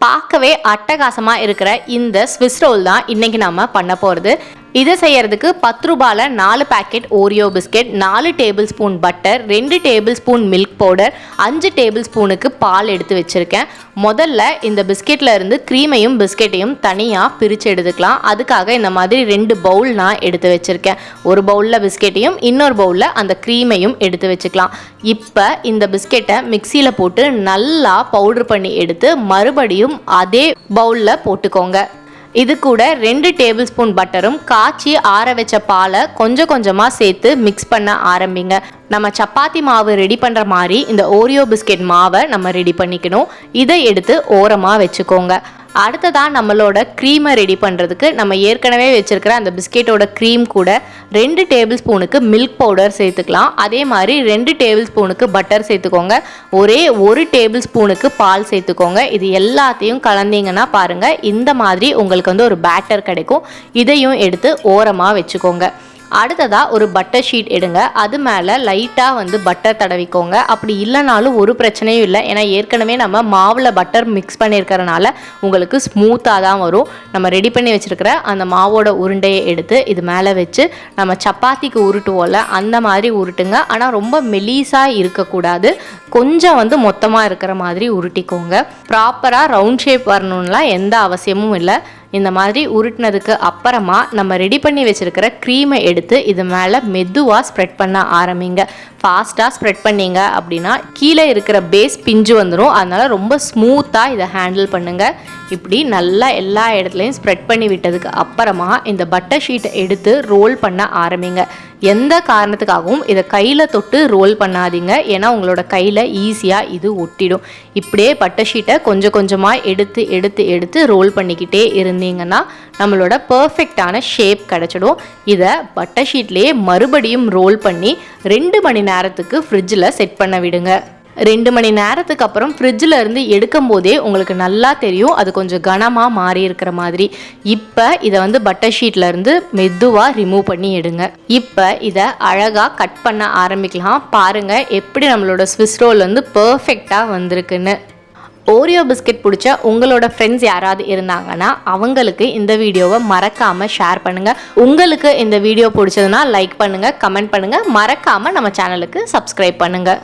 பார்க்கவே அட்டகாசமாக இருக்கிற இந்த ஸ்விஸ் ரோல் தான் இன்றைக்கி நம்ம பண்ண போகிறது இதை செய்யறதுக்கு பத்து ரூபாயில் நாலு பேக்கெட் ஓரியோ பிஸ்கெட் நாலு டேபிள் ஸ்பூன் பட்டர் ரெண்டு டேபிள் ஸ்பூன் மில்க் பவுடர் அஞ்சு டேபிள் ஸ்பூனுக்கு பால் எடுத்து வச்சுருக்கேன். முதல்ல இந்த பிஸ்கெட்டில் இருந்து க்ரீமையும் பிஸ்கெட்டையும் தனியாக பிரித்து எடுத்துக்கலாம். அதுக்காக இந்த மாதிரி ரெண்டு பவுல் நான் எடுத்து வச்சுருக்கேன். ஒரு பவுலில் பிஸ்கெட்டையும் இன்னொரு பவுலில் அந்த க்ரீமையும் எடுத்து வச்சுக்கலாம். இப்போ இந்த பிஸ்கெட்டை மிக்சியில் போட்டு நல்லா பவுடர் பண்ணி எடுத்து மறுபடியும் அதே பவுலில் போட்டுக்கோங்க. இது கூட ரெண்டு டேபிள் ஸ்பூன் பட்டரும் காய்ச்சி ஆற வச்ச பாலை கொஞ்சம் கொஞ்சமாக சேர்த்து மிக்ஸ் பண்ண ஆரம்பிங்க. நம்ம சப்பாத்தி மாவு ரெடி பண்ணுற மாதிரி இந்த ஓரியோ பிஸ்கெட் மாவை நம்ம ரெடி பண்ணிக்கணும். இதை எடுத்து ஓரமாக வச்சுக்கோங்க. அடுத்ததாக நம்மளோட க்ரீமை ரெடி பண்ணுறதுக்கு நம்ம ஏற்கனவே வச்சுருக்கிற அந்த பிஸ்கெட்டோட க்ரீம் கூட ரெண்டு டேபிள் ஸ்பூனுக்கு மில்க் பவுடர் சேர்த்துக்கலாம். அதே மாதிரி ரெண்டு டேபிள் ஸ்பூனுக்கு பட்டர் சேர்த்துக்கோங்க. ஒரே ஒரு டேபிள் ஸ்பூனுக்கு பால் சேர்த்துக்கோங்க. இது எல்லாத்தையும் கலந்தீங்கன்னா பாருங்கள் இந்த மாதிரி உங்களுக்கு வந்து ஒரு பேட்டர் கிடைக்கும். இதையும் எடுத்து ஓரமாக வச்சுக்கோங்க. அடுத்ததாக ஒரு பட்டர் ஷீட் எடுங்க. அது மேலே லைட்டாக வந்து பட்டர் தடவிக்கோங்க. அப்படி இல்லைனாலும் ஒரு பிரச்சனையும் இல்லை. ஏன்னா ஏற்கனவே நம்ம மாவில் பட்டர் மிக்ஸ் பண்ணியிருக்கிறனால உங்களுக்கு ஸ்மூத்தாக தான் வரும். நம்ம ரெடி பண்ணி வச்சுருக்கிற அந்த மாவோட உருண்டையை எடுத்து இது மேலே வச்சு நம்ம சப்பாத்திக்கு உருட்டுவோம்ல அந்த மாதிரி உருட்டுங்க. ஆனால் ரொம்ப மெலீஸாக இருக்கக்கூடாது. கொஞ்சம் வந்து மொத்தமாக இருக்கிற மாதிரி உருட்டிக்கோங்க. ப்ராப்பராக ரவுண்ட் ஷேப் வரணும்லாம் எந்த அவசியமும் இல்லை. இந்த மாதிரி உருட்டினதுக்கு அப்புறமா நம்ம ரெடி பண்ணி வச்சுருக்கிற க்ரீமை எடுத்து இது மேலே மெதுவாக ஸ்ப்ரெட் பண்ண ஆரம்பிங்க. ஃபாஸ்ட்டாக ஸ்ப்ரெட் பண்ணீங்க அப்படின்னா கீழே இருக்கிற பேஸ் பிஞ்சு வந்துடும் அதனால் ரொம்ப ஸ்மூத்தாக இதை ஹேண்டில் பண்ணுங்கள் இப்படி நல்லா எல்லா இடத்துலையும் ஸ்ப்ரெட் பண்ணி விட்டதுக்கு அப்புறமா இந்த பட்டர் ஷீட்டை எடுத்து ரோல் பண்ண ஆரம்பிங்க. எந்த காரணத்துக்காகவும் இதை கையில் தொட்டு ரோல் பண்ணாதீங்க. ஏன்னா உங்களோட கையில் ஈஸியாக இது ஒட்டிடும். இப்படியே பட்டை ஷீட்டை கொஞ்சம் கொஞ்சமாக எடுத்து எடுத்து எடுத்து ரோல் பண்ணிக்கிட்டே இருந்தீங்கன்னா நம்மளோட பர்ஃபெக்டான ஷேப் கிடச்சிடும். இதை பட்டை ஷீட்லேயே மறுபடியும் ரோல் பண்ணி ரெண்டு மணி நேரத்துக்கு ஃப்ரிட்ஜில் செட் பண்ண விடுங்க. ரெண்டு மணி நேரத்துக்கு அப்புறம் ஃப்ரிட்ஜில் இருந்து எடுக்கும் போதே உங்களுக்கு நல்லா தெரியும். அது கொஞ்சம் கனமாக மாறி இருக்கிற மாதிரி. இப்போ இதை வந்து பட்டர் ஷீட்ல இருந்து மெதுவாக ரிமூவ் பண்ணி எடுங்க. இப்போ இதை அழகாக கட் பண்ண ஆரம்பிக்கலாம். பாருங்கள் எப்படி நம்மளோட ஸ்விஸ் ரோல் வந்து பர்ஃபெக்டாக வந்திருக்குன்னு. ஓரியோ பிஸ்கெட் பிடிச்ச உங்களோட ஃப்ரெண்ட்ஸ் யாராவது இருந்தாங்கன்னா அவங்களுக்கு இந்த வீடியோவை மறக்காமல் ஷேர் பண்ணுங்கள் உங்களுக்கு இந்த வீடியோ பிடிச்சதுன்னா லைக் பண்ணுங்கள் கமெண்ட் பண்ணுங்கள் மறக்காமல் நம்ம சேனலுக்கு சப்ஸ்கிரைப் பண்ணுங்கள்